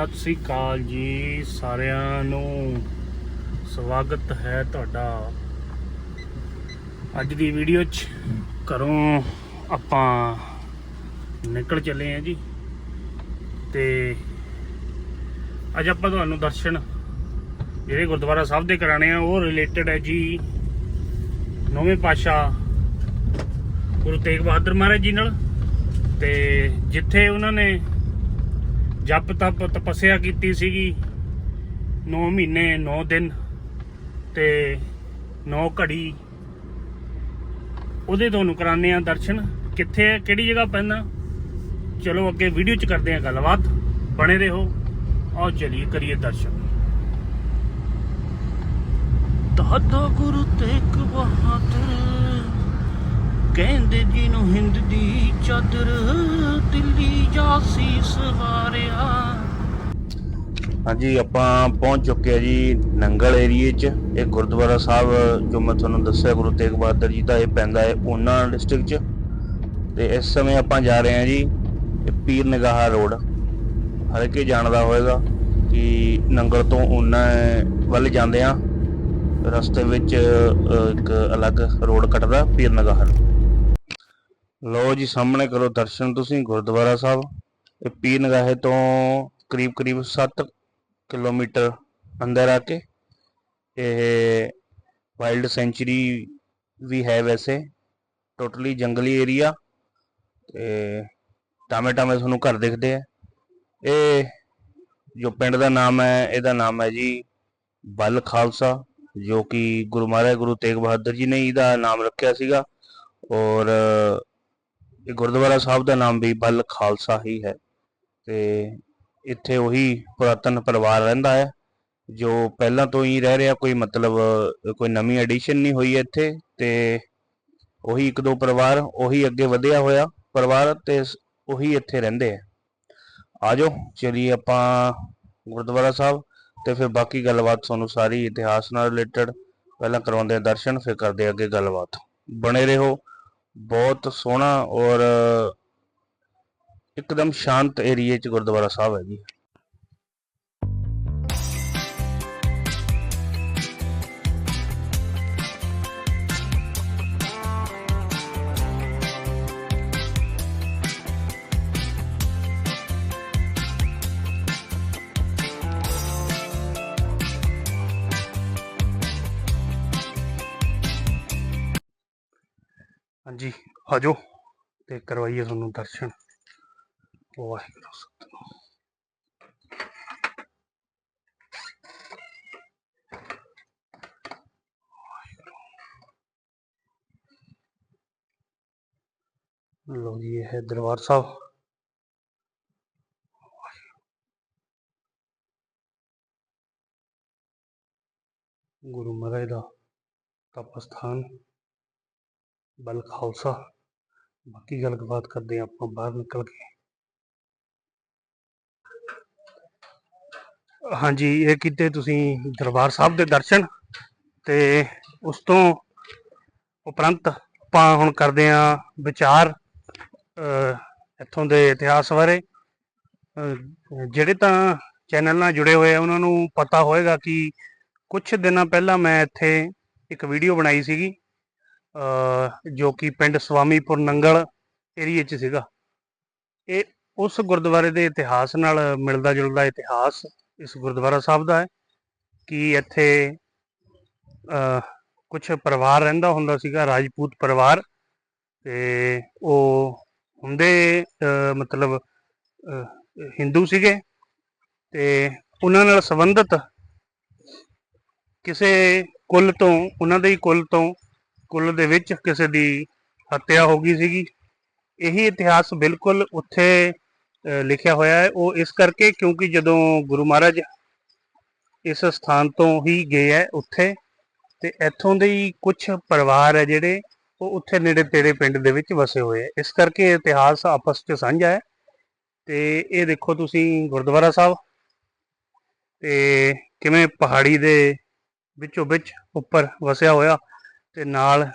ਸਤਿ ਸ੍ਰੀ ਅਕਾਲ ਜੀ ਸਾਰਿਆਂ ਨੂੰ। ਸਵਾਗਤ ਹੈ ਤੁਹਾਡਾ। ਅੱਜ ਦੀ ਵੀਡੀਓ 'ਚ ਘਰੋਂ ਆਪਾਂ ਨਿਕਲ ਚੱਲੇ ਹਾਂ ਜੀ। ਤੇ ਅੱਜ ਆਪਾਂ ਤੁਹਾਨੂੰ ਦਰਸ਼ਨ ਜਿਹੜੇ ਗੁਰਦੁਆਰਾ ਸਾਹਿਬ ਦੇ ਕਰਾਣੇ ਆ, ਉਹ ਰਿਲੇਟਡ ਹੈ ਜੀ ਨੌਵੇਂ ਪਾਤਸ਼ਾਹ ਗੁਰੂ ਤੇਗ ਬਹਾਦਰ ਮਹਾਰਾਜ ਜੀ ਨਾਲ। ਤੇ ਜਿੱਥੇ ਉਹਨਾਂ ਨੇ ਜਪ ਤਪ ਤਪੱਸਿਆ ਕੀਤੀ ਸੀਗੀ। 9 ਮਹੀਨੇ 9 ਦਿਨ ਤੇ 9 ਘੜੀ। ਉਹਦੇ ਤੁਹਾਨੂੰ ਕਰਾਣੇ ਆ ਦਰਸ਼ਨ। ਕਿੱਥੇ ਹੈ ਕਿਹੜੀ ਜਗ੍ਹਾ ਪੈਂਦਾ? ਚਲੋ ਅੱਗੇ ਵੀਡੀਓ ਚ ਕਰਦੇ ਆ ਗੱਲਬਾਤ। ਬਣੇ ਰਹੋ। ਆਓ ਚਲਿਏ, ਕਰੀਏ ਦਰਸ਼ਨ। ਦਾਦਾ ਗੁਰੂ ਤੇਗ ਬਹਾਦਰ। ਕਹਿੰਦੇ ਜੀ ਨੂੰ ਹਿੰਦ ਦੀ ਚਾਦਰ ਦਿੱਲੀ ਜਾ ਸੀਸ ਹਾਂਜੀ, ਆਪਾਂ ਪਹੁੰਚ ਚੁੱਕੇ ਆ ਜੀ ਨੰਗਲ ਏਰੀਏ 'ਚ। ਇਹ ਗੁਰਦੁਆਰਾ ਸਾਹਿਬ, ਜੋ ਮੈਂ ਤੁਹਾਨੂੰ ਦੱਸਿਆ, ਗੁਰੂ ਤੇਗ ਬਹਾਦਰ ਜੀ ਦਾ ਇਹ ਪੈਂਦਾ ਹੈ ਊਨਾ ਡਿਸਟ੍ਰਿਕਟ 'ਚ। ਤੇ ਇਸ ਸਮੇਂ ਆਪਾਂ ਜਾ ਰਹੇ ਹਾਂ ਜੀ, ਇਹ ਪੀਰ ਨਿਗਾਹ ਰੋਡ। ਹਰ ਕੇ ਜਾਣਦਾ ਹੋਵੇਗਾ ਕਿ ਨੰਗਲ ਤੋਂ ਊਨਾ ਵੱਲ ਜਾਂਦੇ ਆ ਰਸਤੇ ਵਿੱਚ ਇੱਕ ਅਲੱਗ ਰੋਡ ਕੱਟਦਾ ਪੀਰ ਨਿਗਾਹ। ਲੋ ਜੀ, ਸਾਹਮਣੇ ਕਰੋ ਦਰਸ਼ਨ ਤੁਸੀਂ, ਗੁਰਦੁਆਰਾ ਸਾਹਿਬ। ਇਹ ਪੀਰ ਨਿਗਾਹੇ ਤੋਂ ਕਰੀਬ ਕਰੀਬ 7 ਕਿਲੋਮੀਟਰ ਅੰਦਰ ਆ ਕੇ ਇਹ ਵਾਈਲਡ ਸੈਂਚੁਰੀ ਵੀ ਹੈ ਵੈਸੇ, ਟੋਟਲੀ ਜੰਗਲੀ ਏਰੀਆ। ਤੇ ਟਾਮੇ ਟਾਮੇ ਤੁਹਾਨੂੰ ਘਰ ਦਿਖਦੇ ਆ। ਇਹ ਜੋ ਪਿੰਡ ਦਾ ਨਾਮ ਹੈ, ਇਹਦਾ ਨਾਮ ਹੈ ਜੀ ਬਲ ਖਾਲਸਾ, ਜੋ ਕਿ ਗੁਰੂ ਮਹਾਰਾਜ ਗੁਰੂ ਤੇਗ ਬਹਾਦਰ ਜੀ ਨੇ ਇਹਦਾ ਨਾਮ ਰੱਖਿਆ ਸੀਗਾ। ਔਰ ਇਹ ਗੁਰਦੁਆਰਾ ਸਾਹਿਬ ਦਾ ਨਾਮ ਵੀ ਬਲ ਖਾਲਸਾ ਹੀ ਹੈ। ਤੇ ਇੱਥੇ ਉਹੀ ਪੁਰਾਤਨ ਪਰਿਵਾਰ ਰਹਿੰਦਾ ਹੈ, ਜੋ ਪਹਿਲਾਂ ਤੋਂ ਹੀ ਰਹਿ ਰਿਹਾ, ਕੋਈ ਮਤਲਬ, ਕੋਈ ਨਵੀਂ ਐਡੀਸ਼ਨ ਨਹੀਂ ਹੋਈ ਇੱਥੇ ਤੇ ਉਹੀ ਇੱਕ ਦੋ ਪਰਿਵਾਰ ਉਹੀ ਅੱਗੇ ਵਧਿਆ ਹੋਇਆ ਪਰਿਵਾਰ ਤੇ ਉਹੀ ਇੱਥੇ ਰਹਿੰਦੇ ਆ। ਆਜੋ, ਚਲਿਏ ਆਪਾਂ ਗੁਰਦੁਆਰਾ ਸਾਹਿਬ ਤੇ ਫਿਰ ਬਾਕੀ ਗੱਲਬਾਤ ਤੁਹਾਨੂੰ ਸਾਰੀ ਇਤਿਹਾਸ ਨਾਲ ਰਿਲੇਟਡ ਪਹਿਲਾਂ ਕਰਵਾਉਂਦੇ ਆ ਦਰਸ਼ਨ, ਫਿਰ ਕਰਦੇ ਅੱਗੇ ਗੱਲਬਾਤ। ਬਣੇ ਰਹੋ ਬਹੁਤ ਸੋਹਣਾ ਔਰ ਇੱਕਦਮ ਸ਼ਾਂਤ ਏਰੀਏ ਚ ਗੁਰਦੁਆਰਾ ਸਾਹਿਬ ਹੈ ਜੀ। ਹਾਂਜੀ ਆਜੋ ਤੇ ਕਰਵਾਈਏ ਤੁਹਾਨੂੰ ਦਰਸ਼ਨ। ਵਾਹਿਗੁਰੂ ਸਤਿਨਾਮ। ਲੋ ਜੀ, ਇਹ ਹੈ ਦਰਬਾਰ ਸਾਹਿਬ। ਗੁਰੂ ਮਹਾਰਾਜ ਦਾ ਤਪ ਸਥਾਨ। ਬਲ ਖਾਲਸਾ। ਬਾਕੀ ਗੱਲਬਾਤ ਕਰਦੇ ਹਾਂ ਆਪਾਂ ਬਾਹਰ ਨਿਕਲ ਕੇ। ਹਾਂਜੀ ਇਹ ਕੀਤੇ ਤੁਸੀਂ ਦਰਬਾਰ ਸਾਹਿਬ ਦੇ ਦਰਸ਼ਨ ਤੇ ਉਸ ਤੋਂ ਉਪਰੰਤ ਆਪਾਂ ਹੁਣ ਕਰਦੇ ਹਾਂ ਵਿਚਾਰ ਅਹ, ਇੱਥੋਂ ਦੇ ਇਤਿਹਾਸ ਬਾਰੇ। ਜਿਹੜੇ ਤਾਂ ਚੈਨਲ ਨਾਲ ਜੁੜੇ ਹੋਏ ਆ ਉਹਨਾਂ ਨੂੰ ਪਤਾ ਹੋਏਗਾ ਕਿ ਕੁਝ ਦਿਨਾਂ ਪਹਿਲਾਂ ਮੈਂ ਇੱਥੇ ਇੱਕ ਵੀਡੀਓ ਬਣਾਈ ਸੀਗੀ। ਜੋ ਕਿ ਪਿੰਡ ਸਵਾਮੀਪੁਰ ਨੰਗਲ ਏਰੀਏ 'ਚ ਸੀਗਾ। ਇਹ ਉਸ ਗੁਰਦੁਆਰੇ ਦੇ ਇਤਿਹਾਸ ਨਾਲ ਮਿਲਦਾ ਜੁਲਦਾ ਇਤਿਹਾਸ ਇਸ ਗੁਰਦੁਆਰਾ ਸਾਹਿਬ ਦਾ ਹੈ ਕਿ ਇੱਥੇ ਕੁਝ ਪਰਿਵਾਰ ਰਹਿੰਦਾ ਹੁੰਦਾ ਸੀਗਾ, ਰਾਜਪੂਤ ਪਰਿਵਾਰ। ਤੇ ਉਹ ਹੁੰਦੇ, ਅਹ ਮਤਲਬ, ਅਹ ਹਿੰਦੂ ਸੀਗੇ। ਤੇ ਉਹਨਾਂ ਨਾਲ ਸੰਬੰਧਿਤ ਕਿਸੇ ਕੁੱਲ ਤੋਂ, ਉਹਨਾਂ ਦੇ ਹੀ ਕੁੱਲ ਤੋਂ ਕੁੱਲ ਦੇ ਵਿੱਚ ਕਿਸੇ ਦੀ ਹੱਤਿਆ ਹੋ ਗਈ ਸੀਗੀ। ਇਹੀ ਇਤਿਹਾਸ ਬਿਲਕੁਲ ਉੱਥੇ ਲਿਖਿਆ ਹੋਇਆ ਹੈ। ਉਹ ਇਸ ਕਰਕੇ ਕਿਉਂਕਿ ਜਦੋਂ ਗੁਰੂ ਮਹਾਰਾਜ ਇਸ ਸਥਾਨ ਤੋਂ ਹੀ ਗਏ ਹੈ ਉੱਥੇ, ਤੇ ਇੱਥੋਂ ਦੇ ਹੀ ਕੁਝ ਪਰਿਵਾਰ ਹੈ ਜਿਹੜੇ, ਉਹ ਉੱਥੇ ਨੇੜੇ ਤੇੜੇ ਪਿੰਡ ਦੇ ਵਿੱਚ ਵਸੇ ਹੋਏ ਹੈ। ਇਸ ਕਰਕੇ ਇਤਿਹਾਸ ਆਪਸ 'ਚ ਸਾਂਝਾ ਹੈ। ਤੇ ਇਹ ਦੇਖੋ ਤੁਸੀਂ ਗੁਰਦੁਆਰਾ ਸਾਹਿਬ, ਤੇ ਕਿਵੇਂ ਪਹਾੜੀ ਦੇ ਵਿੱਚੋਂ ਵਿੱਚ ਉੱਪਰ ਵਸਿਆ ਹੋਇਆ। ਤੇ ਨਾਲ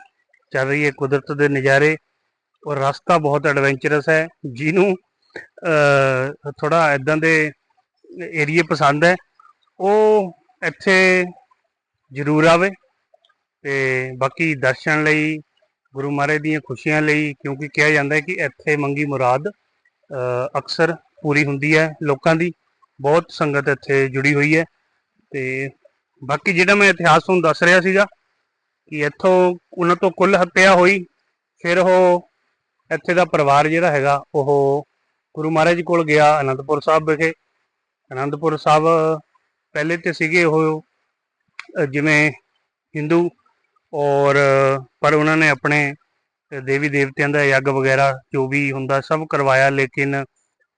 ਚੱਲ ਰਹੀ ਹੈ ਕੁਦਰਤ ਦੇ ਨਜ਼ਾਰੇ ਔਰ ਰਸਤਾ ਬਹੁਤ ਐਡਵੈਂਚਰਸ ਹੈ। ਜਿਹਨੂੰ ਥੋੜਾ ਇਦਾਂ ਦੇ ਏਰੀਏ ਪਸੰਦ ਹੈ। ਉਹ ਇੱਥੇ ਜ਼ਰੂਰ ਆਵੇ ਤੇ ਬਾਕੀ ਦਰਸ਼ਨ ਲਈ, ਗੁਰੂ ਮਹਾਰਾਜ ਦੀਆਂ ਖੁਸ਼ੀਆਂ ਲਈ, ਕਿਉਂਕਿ ਕਿਹਾ ਜਾਂਦਾ ਹੈ ਕਿ ਇੱਥੇ ਮੰਗੀ ਮੁਰਾਦ ਅਕਸਰ ਪੂਰੀ ਹੁੰਦੀ ਹੈ ਲੋਕਾਂ ਦੀ। ਬਹੁਤ ਸੰਗਤ ਇੱਥੇ ਜੁੜੀ ਹੋਈ ਹੈ ਤੇ ਬਾਕੀ ਜਿਹੜਾ ਮੈਂ ਇਤਿਹਾਸ ਤੁਹਾਨੂੰ ਦੱਸ ਰਿਹਾ ਸੀਗਾ ਇੱਥੋਂ ਉਹਨਾਂ ਤੋਂ ਕੁੱਲ ਹੱਤਿਆ ਹੋਈ, ਫਿਰ ਉਹ ਇੱਥੇ ਦਾ ਪਰਿਵਾਰ ਜਿਹੜਾ ਹੈਗਾ, ਉਹ ਗੁਰੂ ਮਹਾਰਾਜ ਕੋਲ ਗਿਆ, ਅਨੰਦਪੁਰ ਸਾਹਿਬ ਵਿਖੇ। ਅਨੰਦਪੁਰ ਸਾਹਿਬ ਪਹਿਲੇ ਤੇ ਸੀਗੇ ਉਹ ਜਿਵੇਂ ਹਿੰਦੂ ਔਰ ਪਰ ਉਹਨਾਂ ਨੇ ਆਪਣੇ ਦੇਵੀ ਦੇਵਤਿਆਂ ਦਾ ਯੱਗ ਵਗੈਰਾ ਜੋ ਵੀ ਹੁੰਦਾ ਸਭ ਕਰਵਾਇਆ, ਲੇਕਿਨ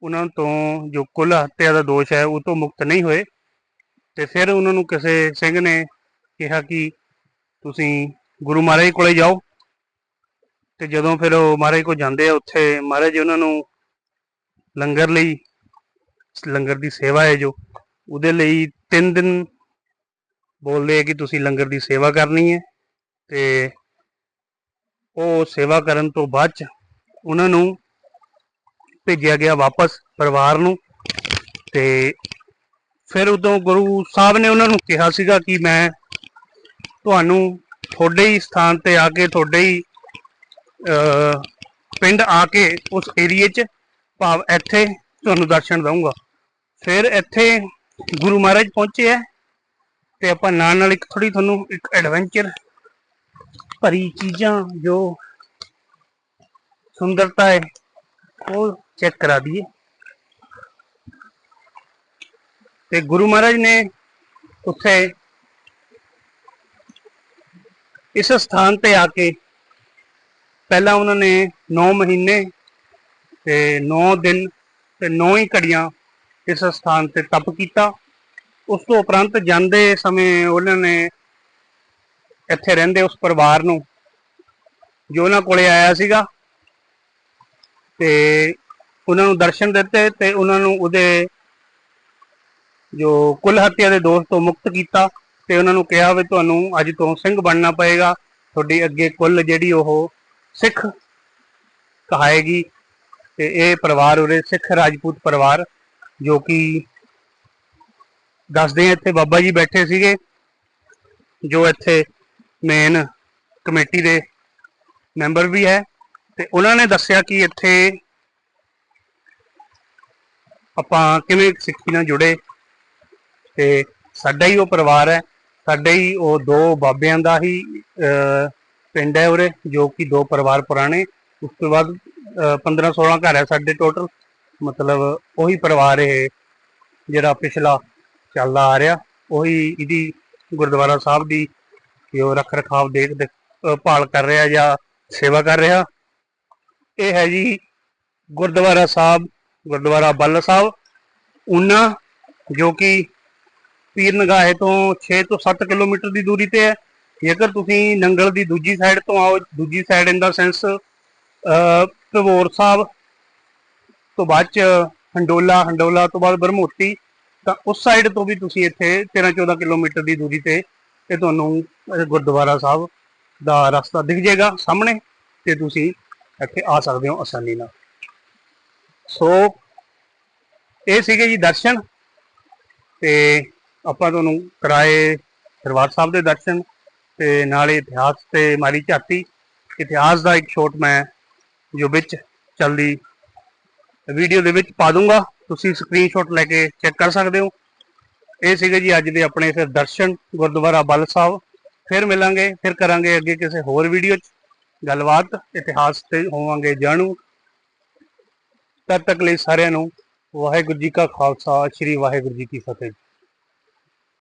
ਉਹਨਾਂ ਤੋਂ ਜੋ ਕੁੱਲ ਹੱਤਿਆ ਦਾ ਦੋਸ਼ ਹੈ, ਉਹ ਤੋਂ ਮੁਕਤ ਨਹੀਂ ਹੋਏ। ਤੇ ਫਿਰ ਉਹਨਾਂ ਨੂੰ ਕਿਸੇ ਸਿੰਘ ਨੇ ਕਿਹਾ ਕਿ ਤੁਸੀਂ ਗੁਰੂ ਮਹਾਰਾਜ ਕੋਲੇ ਜਾਓ ਤੇ ਜਦੋਂ ਫਿਰ ਉਹ ਮਹਾਰਾਜ ਕੋਲ ਜਾਂਦੇ ਆ, ਉੱਥੇ ਮਹਾਰਾਜ ਉਹਨਾਂ ਨੂੰ ਲੰਗਰ ਲਈ, ਲੰਗਰ ਦੀ ਸੇਵਾ ਹੈ ਜੋ, ਉਹਦੇ ਲਈ 3 ਦਿਨ ਬੋਲਦੇ ਆ ਕਿ ਤੁਸੀਂ ਲੰਗਰ ਦੀ ਸੇਵਾ ਕਰਨੀ ਹੈ ਤੇ ਉਹ ਸੇਵਾ ਕਰਨ ਤੋਂ ਬਾਅਦ ਚ ਉਹਨਾਂ ਨੂੰ ਭੇਜਿਆ ਗਿਆ ਵਾਪਸ ਪਰਿਵਾਰ ਨੂੰ ਤੇ ਫਿਰ ਉਦੋਂ ਗੁਰੂ ਸਾਹਿਬ ਨੇ ਉਹਨਾਂ ਨੂੰ ਕਿਹਾ ਸੀਗਾ ਕਿ ਮੈਂ ਤੁਹਾਨੂੰ ਤੁਹਾਡੇ ਹੀ ਸਥਾਨ ਤੇ ਆ ਕੇ ਤੁਹਾਡੇ ਹੀ ਅਹ, ਪਿੰਡ ਆ ਕੇ ਉਸ ਏਰੀਏ 'ਚ ਭਾਵ ਇੱਥੇ ਤੁਹਾਨੂੰ ਦਰਸ਼ਨ ਦਊਂਗਾ। ਫਿਰ ਇੱਥੇ ਗੁਰੂ ਮਹਾਰਾਜ ਪਹੁੰਚੇ ਹੈ ਤੇ ਆਪਾਂ ਨਾਲ ਨਾਲ ਇੱਕ ਥੋੜੀ ਤੁਹਾਨੂੰ ਇੱਕ ਐਡਵੈਂਚਰ ਭਰੀ ਚੀਜ਼ਾਂ ਜੋ ਸੁੰਦਰਤਾ ਹੈ ਉਹ ਚੈੱਕ ਕਰਾ ਦਈਏ। ਤੇ ਗੁਰੂ ਮਹਾਰਾਜ ਨੇ ਉੱਥੇ ਇਸ ਸਥਾਨ ਤੇ ਆ ਕੇ ਪਹਿਲਾਂ ਉਹਨਾਂ ਨੇ 9 ਮਹੀਨੇ ਤੇ 9 ਦਿਨ ਤੇ 9 ਹੀ ਘੜੀਆਂ ਇਸ ਸਥਾਨ ਤੇ ਤਪ ਕੀਤਾ। ਉਸ ਤੋਂ ਉਪਰੰਤ ਜਾਂਦੇ ਸਮੇਂ ਉਹਨਾਂ ਨੇ ਇੱਥੇ ਰਹਿੰਦੇ ਉਸ ਪਰਿਵਾਰ ਨੂੰ ਜੋ ਉਹਨਾਂ ਕੋਲੇ ਆਇਆ ਸੀਗਾ ਤੇ ਉਹਨਾਂ ਨੂੰ ਦਰਸ਼ਨ ਦਿੱਤੇ ਤੇ ਉਹਨਾਂ ਨੂੰ ਉਹਦੇ ਜੋ ਕੁੱਲ ਹੱਤਿਆ ਦੇ ਦੋਸ਼ ਤੋਂ ਮੁਕਤ ਕੀਤਾ। ਤੇ ਉਹਨਾਂ ਨੂੰ ਕਿਹਾ ਵੀ ਤੁਹਾਨੂੰ ਅੱਜ ਤੋਂ ਸਿੰਘ ਬਣਨਾ ਪਏਗਾ। ਤੁਹਾਡੀ ਅੱਗੇ ਕੁੱਲ ਜਿਹੜੀ ਉਹ ਸਿੱਖ ਕਹਾਏਗੀ ਤੇ ਇਹ ਪਰਿਵਾਰ ਉਰੇ ਸਿੱਖ ਰਾਜਪੂਤ ਪਰਿਵਾਰ ਜੋ ਕਿ ਦੱਸਦੇ ਆ, ਇੱਥੇ ਬਾਬਾ ਜੀ ਬੈਠੇ ਸੀਗੇ, ਜੋ ਇੱਥੇ ਮੇਨ ਕਮੇਟੀ ਦੇ ਮੈਂਬਰ ਵੀ ਹੈ ਤੇ ਉਹਨਾਂ ਨੇ ਦੱਸਿਆ ਕਿ ਇੱਥੇ ਆਪਾਂ ਕਿਵੇਂ ਸਿੱਖੀ ਨਾਲ ਜੁੜੇ ਤੇ ਸਾਡਾ ਹੀ ਉਹ ਪਰਿਵਾਰ ਹੈ। ਸਾਡੇ ਹੀ ਉਹ ਦੋ ਬਾਬਿਆਂ ਦਾ ਹੀ ਅਹ, ਪਿੰਡ ਹੈ ਉਰੇ ਜੋ ਕਿ ਦੋ ਪਰਿਵਾਰ ਪੁਰਾਣੇ। ਉਸ ਤੋਂ ਬਾਅਦ 15 16 ਘਰ ਹੈ ਸਾਡੇ ਟੋਟਲ ਮਤਲਬ ਉਹੀ ਪਰਿਵਾਰ ਇਹ ਜਿਹੜਾ ਪਿਛਲਾ ਚੱਲਦਾ ਆ ਰਿਹਾ। ਉਹੀ ਇਹਦੀ ਗੁਰਦੁਆਰਾ ਸਾਹਿਬ ਦੀ ਉਹ ਰੱਖ ਰਖਾਵ ਦੇਖ ਦੇਖ ਭਾਲ ਕਰ ਰਿਹਾ ਜਾਂ ਸੇਵਾ ਕਰ ਰਿਹਾ। ਇਹ ਹੈ ਜੀ ਗੁਰਦੁਆਰਾ ਸਾਹਿਬ ਗੁਰਦੁਆਰਾ ਬੱਲ ਸਾਹਿਬ। ਉਹਨਾਂ ਜੋ ਕਿ ਪੀਰ ਨਗਾਹੇ ਤੋਂ 6 ਤੋਂ 7 ਕਿਲੋਮੀਟਰ ਦੀ ਦੂਰੀ ਤੇ ਹੈ। ਜੇਕਰ ਤੁਸੀਂ ਨੰਗਲ ਦੀ ਦੂਜੀ ਸਾਈਡ ਤੋਂ ਆਓ, ਦੂਜੀ ਸਾਈਡ ਇਨ ਦਾ ਸੈਂਸ ਭਵੋਰ ਸਾਹਿਬ ਤੋਂ ਬਾਅਦ ਚ ਹੰਡੋਲਾ ਹੰਡੋਲਾ ਤੋਂ ਬਾਅਦ ਬਰਮੋਤੀ, ਤਾਂ ਉਸ ਸਾਈਡ ਤੋਂ ਵੀ ਤੁਸੀਂ ਇੱਥੇ 13 14 ਕਿਲੋਮੀਟਰ ਦੀ ਦੂਰੀ ਤੇ ਇਹ ਤੁਹਾਨੂੰ ਗੁਰਦੁਆਰਾ ਸਾਹਿਬ ਦਾ ਰਸਤਾ ਦਿਖ ਜਾਏਗਾ ਸਾਹਮਣੇ ਤੇ ਤੁਸੀਂ ਇੱਥੇ ਆ ਸਕਦੇ ਹੋ ਆਸਾਨੀ ਨਾਲ। ਸੋ, ਇਹ ਸੀਗੇ ਜੀ ਦਰਸ਼ਨ ਤੇ ਆਪਾਂ ਤੁਹਾਨੂੰ ਕਰਾਏ ਦਰਬਾਰ ਸਾਹਿਬ ਦੇ ਦਰਸ਼ਨ ਤੇ ਨਾਲੇ ਇਤਿਹਾਸ ਤੇ ਮਾਰੀ ਝਾਤੀ। ਇਤਿਹਾਸ ਦਾ ਇੱਕ ਛੋਟ ਮੈਂ ਜੋ ਵਿੱਚ ਚੱਲਦੀ ਵੀਡੀਓ ਦੇ ਵਿੱਚ ਪਾ ਦੂੰਗਾ। ਤੁਸੀਂ ਸਕਰੀਨਸ਼ਾਟ ਲੈ ਕੇ ਚੈੱਕ ਕਰ ਸਕਦੇ ਹੋ। ਇਹ ਸੀਗੇ ਜੀ ਅੱਜ ਦੇ ਆਪਣੇ ਫਿਰ ਦਰਸ਼ਨ ਗੁਰਦੁਆਰਾ ਬਲ ਸਾਹਿਬ। ਫਿਰ ਮਿਲਾਂਗੇ, ਫਿਰ ਕਰਾਂਗੇ ਅੱਗੇ ਕਿਸੇ ਹੋਰ ਵੀਡੀਓ 'ਚ। ਗੱਲਬਾਤ, ਇਤਿਹਾਸ ਤੇ ਹੋਵਾਂਗੇ ਜਾਣੂ। ਤਦ ਤੱਕ ਲਈ ਸਾਰਿਆਂ ਨੂੰ ਵਾਹਿਗੁਰੂ ਜੀ ਕਾ ਖਾਲਸਾ, ਸ੍ਰੀ ਵਾਹਿਗੁਰੂ ਜੀ ਕੀ ਫਤਿਹ।